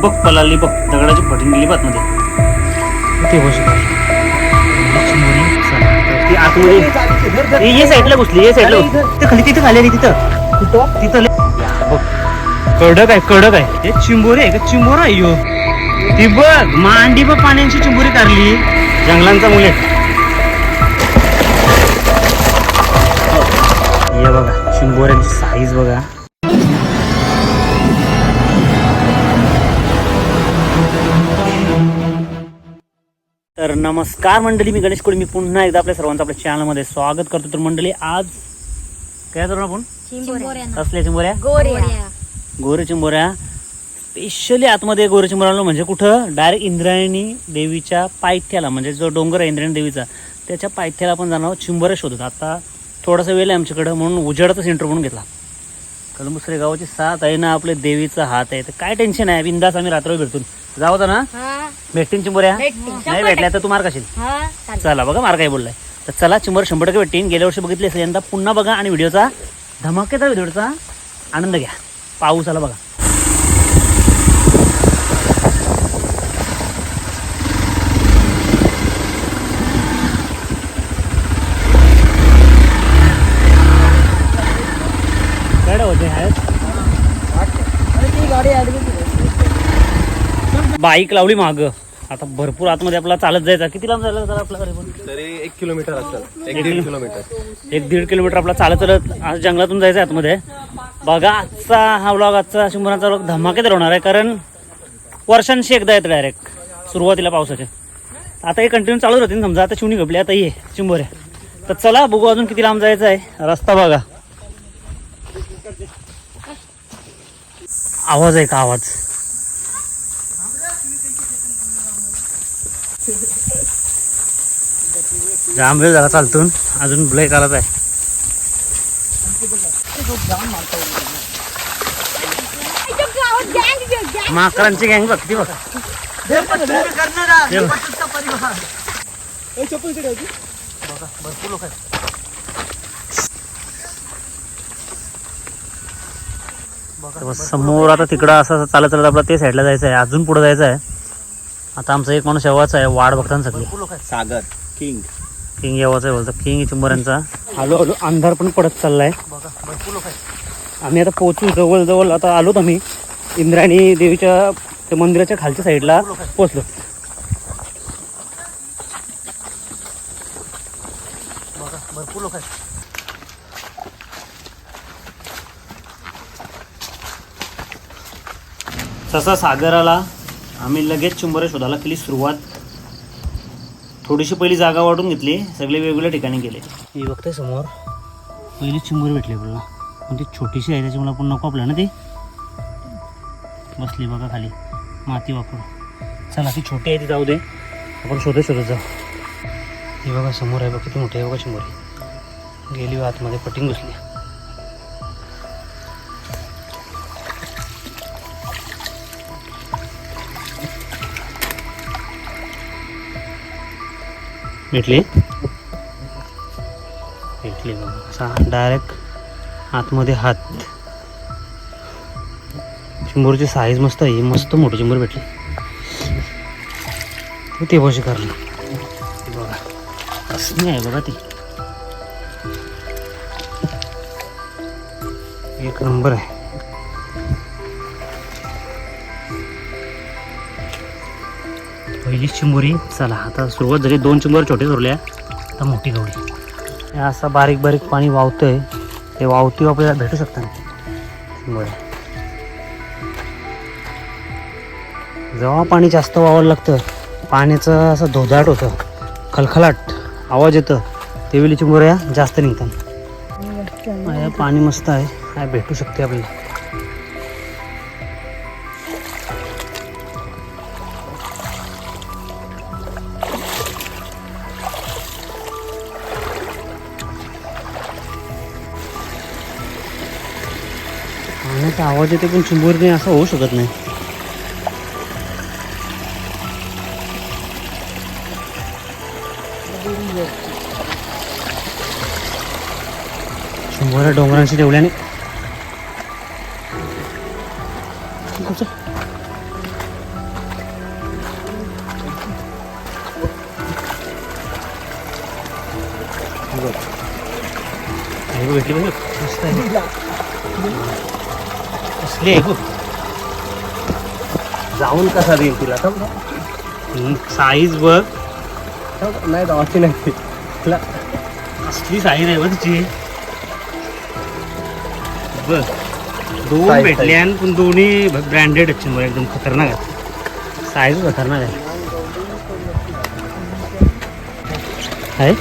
बघ पलाली बघ दगडाची फटिंग गेली बातमध्ये. ते बस ती आतमध्ये ए, ये साईडला घुसली ये साईडला घुसली. तिथं खाली तिथं खाली आली तिथं. तिथं लय- या, बघ. कडक आहे कडक आहे. ते चिंबोरी आहे का? चिंबोरा आहे. ती बघ मांडी बघ पाण्याची चिंबोरी काढली. जंगलांचा मुले हे. बघा चिंबोऱ्यांची साईज बघा. तर नमस्कार मंडळी मी गणेश कोळी. मी पुन्हा एकदा आपल्या सर्वांचं आपल्या चॅनलमध्ये स्वागत करतो. तर मंडळी आज काय करू आपण? कसल्या चिंबोऱ्या? गोरे चिंबोऱ्या. स्पेशली आतमध्ये गोरे चिंबोऱ्या म्हणजे कुठं? डायरेक्ट इंद्रायणी देवीच्या पायथ्याला म्हणजे जो डोंगर आहे इंद्रायणी देवीचा त्याच्या पायथ्याला आपण जाणार चिंबोऱ्या शोधत. आता थोडासा वेळ आहे आमच्याकडं म्हणून उजेडातच इंटर म्हणून कलमुसरे गावाची साथ आहे ना आपल्या देवीचा हात आहे. तर काय टेन्शन आहे? बिंदास आम्ही रात्र भेटून जाऊ होता ना? हा. भेटतील चिंबोऱ्या. नाही भेटल्या तर तू मार कशील हा. चला बघा मार काय बोललाय. तर चला चिंबर शंभर टक्के भेटतील. गेल्या वर्षी बघितली असेल यंदा पुन्हा बघा आणि व्हिडिओचा धमाकेदार व्हिडिओचा आनंद घ्या. पाऊस आला बघा काय होते आहेत बाईक लावली माग. आता भरपूर आतमध्ये आपला चालत जायचा. किती लांब जायला आपला तरी एक किलोमीटर असेल. एक दीड किलोमीटर. एक दीड किलोमीटर आपला चालत चालत आज जंगलातून जायचं आहे आतमध्ये. बघा आजचा हा व्लॉग आजचा शंभराचा व्लॉग धमाकेदार होणार आहे कारण वर्षांशी एकदा येतं डायरेक्ट सुरुवातीला पावसाचे. आता हे कंटिन्यू चालू राहतील समजा. आता शिवणी घपली आता ये चिंबोरे तर चला बघू अजून किती लांब जायचं आहे. रस्ता बघा. आवाज आहे का आवाज? जाम वेळ झाला चालतून. अजून ब्लेक आलाच आहे. माकडांची गँग बघ ती बघ. भरपूर लोक आहेत समोर आता तिकडं असं चालत चालत आपला ते साईडला जायचं आहे अजून पुढे जायचं आहे आता आमचा एक माणूस येवाचा आहे वाढ बघताना सगळी. सागर किंग. किंग येवाचा आहे बोलतो. किंग चिंबऱ्यांचा. हळू हळू अंधार पण पडत चाललाय. आम्ही आता पोहोचू जवळ जवळ आता आलोत आम्ही इंद्रायणी देवीच्या त्या मंदिराच्या खालच्या साईडला. पोहोचलो. भरपूर लोक आहेत. तसा सागराला आम्ही लगेच चिंबोरे शोधायला केली सुरुवात. थोडीशी पहिली जागा वाढून घेतली सगळे वेगवेगळ्या ठिकाणी गेले. हे बघते समोर. पहिली चिंबर भेटली आपल्याला. पण ती छोटीशी आहे त्याच्यामुळे आपण नको आपल्याला ना ती. बसली बघा खाली. माती वापरून. चला ती छोटी आहे ती जाऊ दे. आपण शोधत शोधत जाऊ. ही बघा समोर आहे बघ किती मोठी आहे बघा चिंबर. गेली आतमध्ये. पटिंग बसली भेटली भेटली बघा. असा डायरेक्ट आतमध्ये हात. चिंबूरची साईज मस्त आहे. मस्त मोठी चिंबूर भेटली. ते बशी करली बघा. असली आहे बघा ती. एक नंबर आहे. पहिली चिंबोरी. चला आता सुरुवात झाली. दोन चिंबोरी छोटे सोडल्या आता मोठी गवळी. हे असं बारीक बारीक पाणी वाहतंय ते वावती आपल्याला भेटू शकतं बरं जेव्हा पाणी जास्त वावायला लागतं पाण्याचं असं धोधाट होतं. खलखलाट आवाज येतं. तेवेळी चिंबोऱ्या जास्त निघतात. हे पाणी मस्त आहे. काय भेटू शकते आपल्याला. आवाज येते पण शंभर नाही असं होऊ शकत नाही. शंभर डोंगरांशी ठेवल्याने. भेटली बघ. मस्त आहे. बघ. जाऊन कसा देईल तिला? थांब, साईज बघ. थांब. नाही जावाची नाही. तिला कसली साईज आहे बघ तिची. बघ दोन Size, भेटले आणि पण दोन्ही ब्रँडेड आहेत चिंबर एकदम खतरनाक आहे साईज खतरनाक आहे. आहे?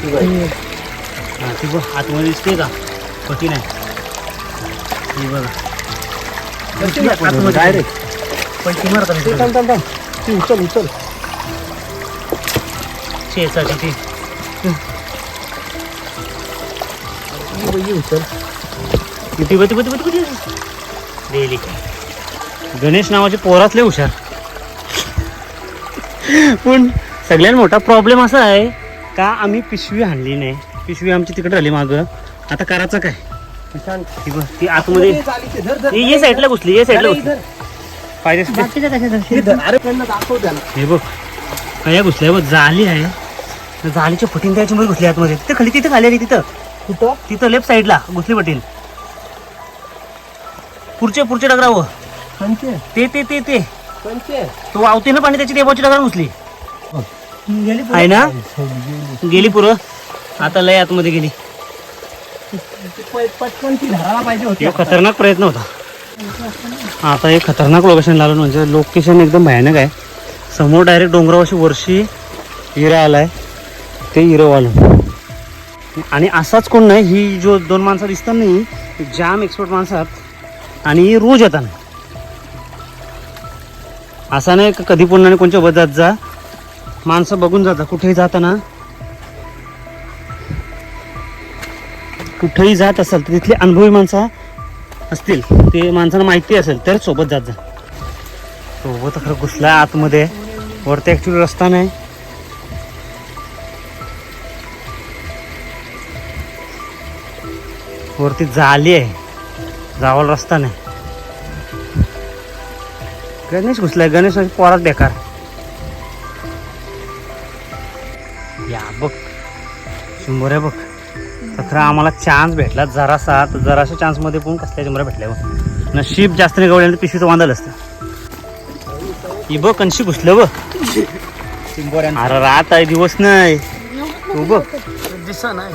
हा ती बघ आतमध्ये दिसते का? कठीण आहे ही बघा. थांब थांब थांब. ती उचल उचल. चेसाची ती. बाई उचल. किती बती बती बती बती डेली गणेश नावाचे पोरातले हुशार. पण सगळ्यात मोठा प्रॉब्लेम असा आहे का आम्ही पिशवी आणली नाही. पिशवी आमची तिकडे राहिली मागं. आता करायचं काय? ती बघ, ती आतमध्ये हे ये साईडला घुसली ये साईडला घुसली. पाहिजे असते हे. अरे त्यांना दाखव त्याला. हे बघ काय घुसल्या बघ जाली आहे. त्या जालीच्या फटीन त्याच्या मध्ये घुसली आतमध्ये. तिथं खाली तिथं खाली आली तिथं. कुठं? तिथं लेफ्ट साईडला घुसली फटीन पुढचे पुढचे डगरावं कंचे ते ते ते ते. कंचे तो वावते ना पाणी त्याची देवाची डगरा घुसली. आहे ना? गेली पुरं आता लय आतमध्ये गेली. पटकन ती धरायला पाहिजे होती हे खतरनाक प्रयत्न होता. आता एक खतरनाक लोकेशन लागलं म्हणजे लोकेशन एकदम भयानक आहे. समोर डायरेक्ट डोंगरावरशी वर्षी हिरा आलाय. ते हिरो आलं आणि असाच कोण नाही ही जो दोन माणसं दिसतात नाही ही जाम एक्सपर्ट माणसं आहेत. आणि ही रोज येतात. असा नाही कधी पुन्हा नाही कोणच्या बजात जा. माणसं बघून जाता कुठेही जाताना कुठेही जात असेल तर तिथली अनुभवी माणसं असतील ते माणसांना माहिती असेल तर सोबत जात जा. सोबत खरं घुसला आतमध्ये. वरती ॲक्च्युली रस्ता नाही. वरती जाली आहे. जावाला रस्ता नाही. गणेश घुसलाय. गणेश म्हणजे पोरात बेकार. या बघ. शंभर आहे बघ. तर आम्हाला चान्स भेटला. जरासा तर जराशा चान्समध्ये पण कसल्या शंभर भेटल्या नशीब जास्त नाही गवल्यानं पिशवीचं वांदाल असतं. ही बघ कणशी घुसलं बघ. अरे रात आहे दिवस नाही. तू बघ. दिसा नाही.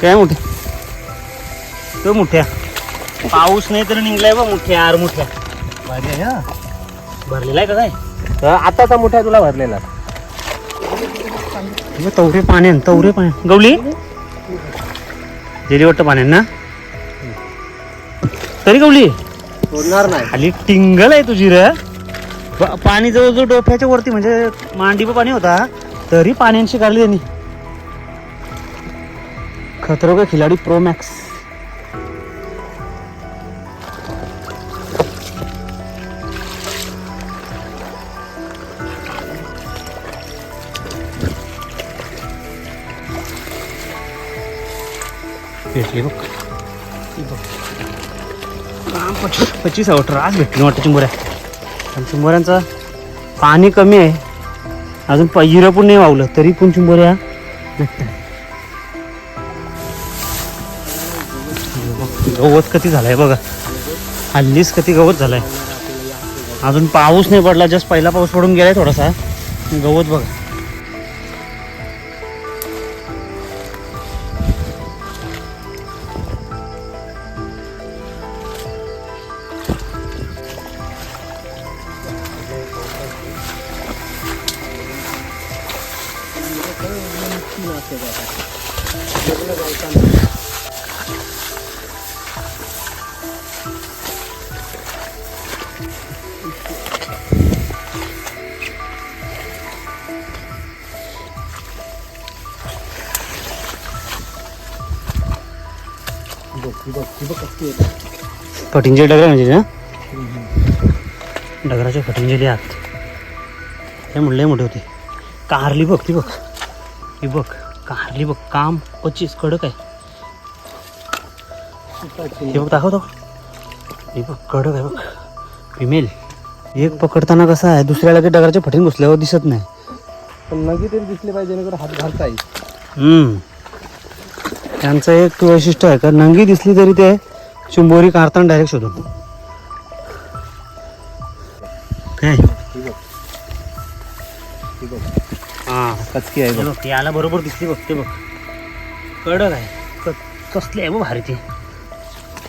काय मोठे तो मोठ्या. पाऊस नाही तर निघलाय बघ मोठ्या आर मोठ्या. भारी आहे. भरलेला आहे का काय? आताचा मोठा तुला भरलेला तवरे पाण्यान तवरे पाण्यान गवली? गेली वाटतं पाण्यान ना? तरी गवली? सोडणार नाही. खाली टिंगल आहे तुझी रे. पाणी जवळजवळ डोक्याच्या वरती म्हणजे मांडीप पाणी होता. तरी पाण्याशी काढली त्यांनी. खतरो का खिलाडी प्रो मॅक्स पच्चीस पच्चीस आज भेटली वाटतं चिंबोऱ्या. आणि चिंबोऱ्यांचं पाणी कमी आहे. अजून पहिरं पण नाही वावलं तरी पण चिंबोऱ्या गवत किती झालंय बघा. हल्लीच किती गवत झालंय. अजून पाऊस नाही पडला जस्ट पहिला पाऊस पडून गेलाय थोडासा. गवत बघा. फटिंजे डगर म्हणजे ना डगराच्या फटिंजेली आत काय म्हणलंय मोठे होते. कारली बघ ती बघ. ही बघ कारली बघ काम पच्चीस कडक आहे. हे बघ दाखव दाखव. हे बघ कडक आहे बघ. फिमेल. एक पकडताना कसं आहे दुसऱ्या लगेच डगराच्या फटीन घुसल्यावर दिसत नाही. पण तरी दिसले पाहिजे हात घालता येईल. त्यांचं एक वैशिष्ट्य आहे का नंगी दिसली तरी ते चिंबोरी काढताना डायरेक्ट शोधून. काय ही. कचकी आहे बघ. बघ याला बरोबर दिसली बघ ते बघ. कडक आहे. कसली आहे बघ भारी ती.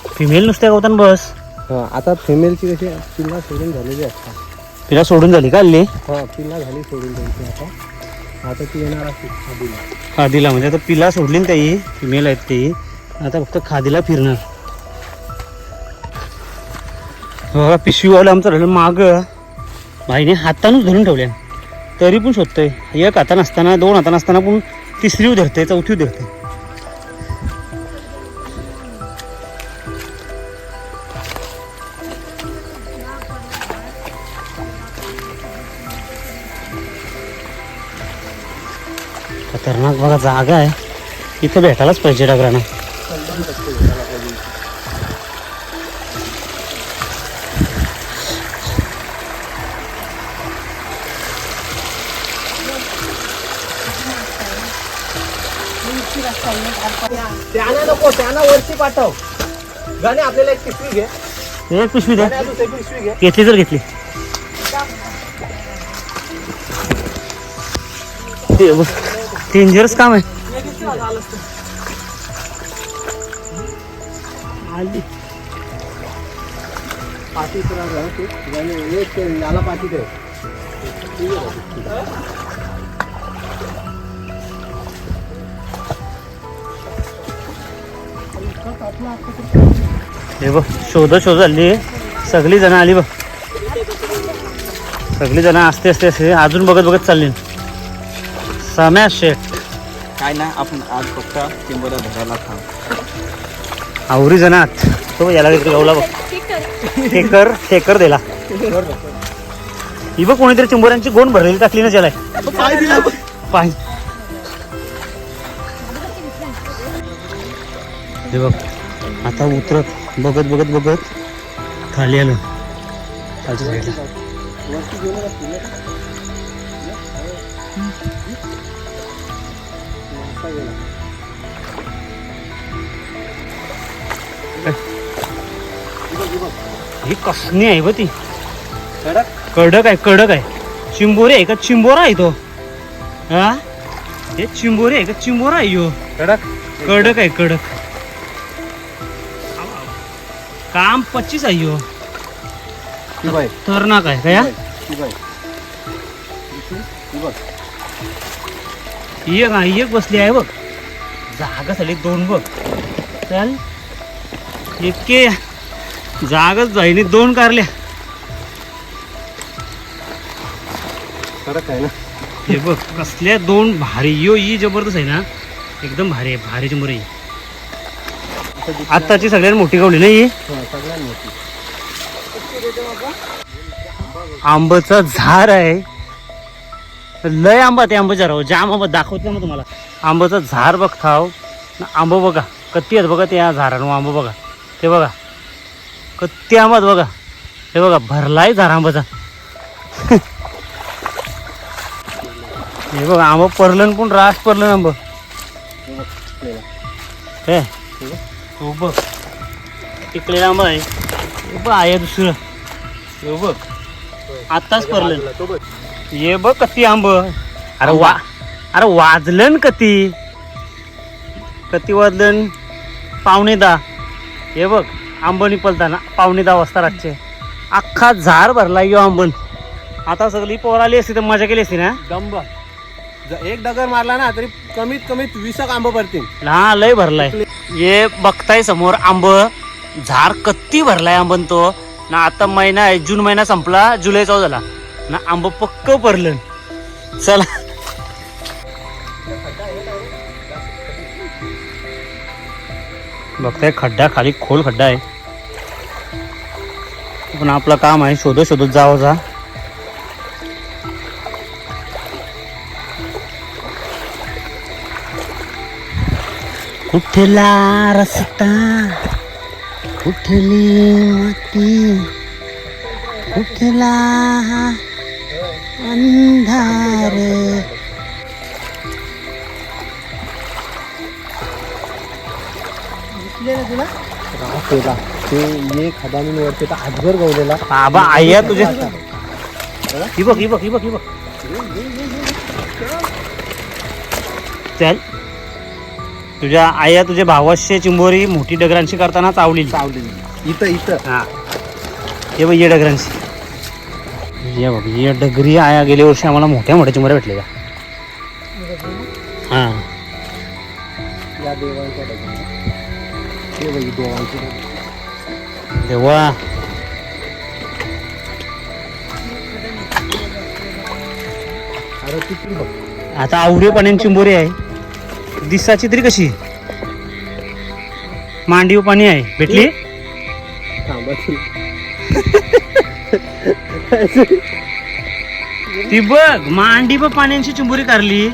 फिमेल नुसत्या गवतान बस. हा आता फिमेलची कशी पिल्ला सोडून झालेली असतात तिला सोडून झाली का हल्ली? हा पिल्ला झाली सोडून द्यायची आता. आता ती येणार असते खादीला. खादीला म्हणजे आता पिला सोडली ना त्याही फिमेल आहेत ती आता फक्त खादीला फिरणार. बघा पिशवीवाला आमचं राहिलं माग. भाईने हातानच धरून ठेवल्या. तरी पण शोधतंय. एक हाता नसताना दोन हाता नसताना पण तिसरीव धरते चौथी धरते खतरनाक बघा जागा आहे. इथं भेटायलाच पाहिजे डगरांना. त्यांना नको त्यांना वरची पाठव. गाणे आपल्याला एक पिशवी घे. एक पिशवी द्या. गाणे अजून एक पिशवी घे. घेतली तर घेतली. डेंजरस काम आहे. हे बघ शोध शोध झाली सगळी जण आली बघ. सगळी जण असते असते असते अजून बघत बघत चालली. सम्या शेठ काय ना आपण आज फक्त टिंबोरा धरायला थांब. आवरी जणात तो याला इकडे गावला बघ ठेकर ठेकर दिला. ही बघ कोणीतरी चिंबोऱ्यांची गोण भरलेली टाकली ना त्याला पाय दिला. पाय. हे बघ आता उतरत बघत बघत बघत खाली आलो. खालच्या साईडला ही कसणी आहे ब ती. कडक? कडक आहे कडक आहे. चिंबोरी आहे का? चिंबोरा आहे तो. हा? हे चिंबोरी आहे का? चिंबोरा आहे यो. कडक? कडक आहे कडक. काम पच्चीस आहे यो. तरनाक आहे का या? एक ही एक बसली आहे बघ. जागा झाली दोन बघ. चल. इतके जागाच जाईने दोन कारल्या. कडक आहे ना? हे बघ कसल्या दोन भारी. यो ही जबरदस्त आहे ना. एकदम भारी आहे भारी चिंबोरी आहे. आत्ताची सगळ्यात मोठी गावली नाही ही? हा, सगळ्यात मोठी. आंबाचं झाड आहे. लय आंबा ते आंबा राहू हो. जाम आंबा दाखवतो ना तुम्हाला. आंबाचं झाड बघताव. ना आंबा बघा. कत्ती आहेत बघा त्या झाडानं आंबा बघा. ते बघा. कत्ती आंबा बघा. हे बघा भरलाय झाड आंबाचा. हे बघा आंबा परलन पण रास परलन आंब. हे. बघ, आपल्याला. बघ. आंबा आहे. बघ आहे दुसरं. हे बघ. आत्ताच परलन. ये बघ कती आंब. अरे वा अरे वाजलं कती. कती वाजलं पावणे दहा. हे बघ आंब निपलताना पावणे दहा वाजता रातचे. अख्खा झाड भरला यो आंबन आता सगळी पोर आली असती तर मजा केली असती ना? दंब. एक डगर मारला ना तरी कमीत कमीत वीस आंबा भरतील. हा लय भरलाय. ये बघताय समोर आंब. झाड कत्ती भरलाय आंबन तो. ना आता महिना आहे जून महिना संपला जुलै चालू झाला. ना आंब पक्क परलं चला. बघताय खड्डा खाली खोल खड्डा आहे. पण आपलं काम आहे शोधत शोधत जावं जा. कुठला रस्ता? कुठली माती? कुठला हा अंधार। राहतेला. ते ये खदानीवरती तर आजगर गवलेला. बाबा आया तुझे. ही बघ ही बघ ही बघ ही बघ. चल. तुझ्या आया तुझ्या भावाशी चिंबोरी मोठी डगरांशी करताना चावलेली. चावलेली. इथं इथं. हा. हे बघ ये डगरांशी. ये बघ ये डगरी आया गेल्या वर्षी आम्हाला मोठ्या मोठ्या चिंबोऱ्या भेटलेल्या हा. या देवांच्या देवांची बघ. आता आवडे पाण्याची चिंबोरी आहे. दिसाची तरी कशी? मांडीव पाणी आहे. भेटली? ती. बघ मांडी व पाण्याची कारली काढली.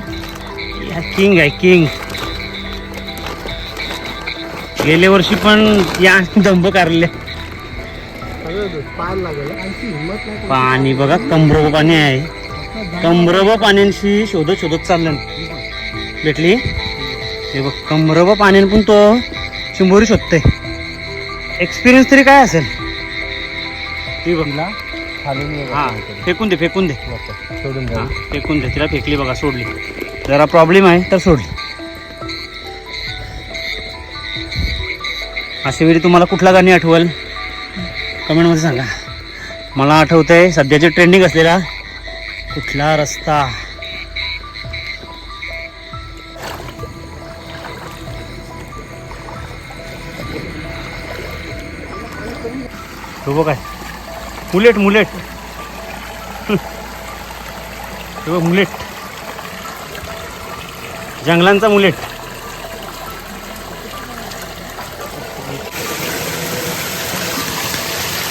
किंग आहे किंग. गेल्या वर्षी पण या दंब कारले पाणी बघा कमरव पाणी आहे. कमरव पाण्याशी शोधत शोधत चाललं. भेटली? हे बघ कमरव पाण्याने पण तो चिंबोरी शोधते एक्सपिरियन्स तरी काय असेल? ती बघला खालून हा. फेकून दे फेकून दे. नको, सोडून हा द्या फेकून दे तिला फेकली बघा सोडली. जरा प्रॉब्लेम आहे तर सोडली अशा वेळी तुम्हाला कुठला गाणी आठवल? कमेंटमध्ये सांगा. मला आठवतंय सध्याचे ट्रेंडिंग असलेला कुठला रस्ता? तो बघ. काय मुलेट मुलेट मुलेट जंगलांचा मुलेट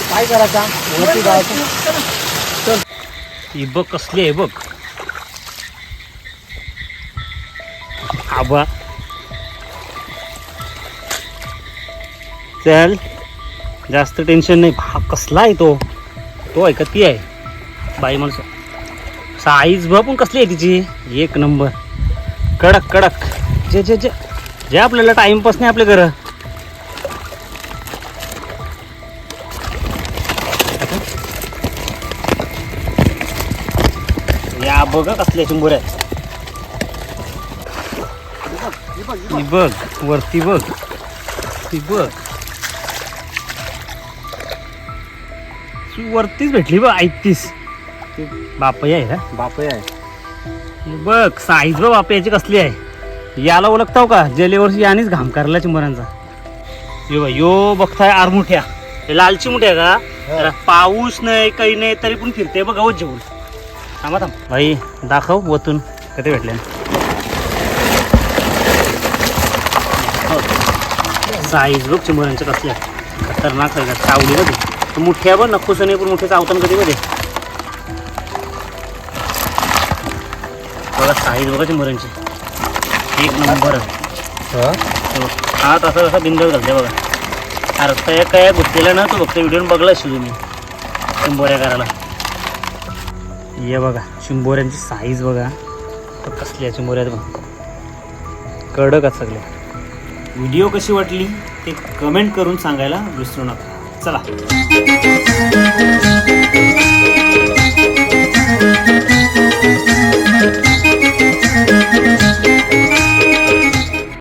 काय करायचा? ही बघ कसली आहे बघ. आबा. चल. जास्त टेन्शन नाही. कसला आहे तो? तो आहे का ती आहे. बाई माणसं. साईज बघ पण कसली आहे तिची? एक नंबर. कडक कडक. जे जे जे. जे आपल्याला टाइमपास नाही आपल्या घर. या बघ कसल्या चिंबोऱ्या ही बघ वरती बघ. ती बघ. ती वरतीच भेटली बघ ऐकतीस बापय आहे का बापय आहे. ही बघ साईज बघ बापयाची कसली आहे. याला ओळखताव का? गेल्या वर्षी यानेच घाम करायला चिंबोऱ्यांचा यो बघ यो बघताय आरमुठ्या. हे लालची मुठ्या का? जरा पाऊस नाही काही नाही तरी पण फिरते बघ गवत जेवून. थांबा थांब. भाई दाखव वतून कधी भेटले? साईज बघ चिंबोऱ्यांच्या कसल्या खतरनाक आहे का चावली बघ. ती. मुठ्या बघ नक्कोस नाही पण मोठे चावताना कधी मध्ये बघा साईज बघा चिंबोऱ्यांची एक नंबर. आहे हा? तसा तसा बिंदू घालते बघा. रस्ता एक काय घुसलेला ना तो फक्त व्हिडिओ बघला शिजू मी चिंबोऱ्या करायला. ये बघा चिंबोऱ्यांची साईज बघा. तर कसली आहे चिंबोऱ्यात बघा. कडक आहेत सगळे. व्हिडिओ कशी वाटली ते कमेंट करून सांगायला विसरू नका. चला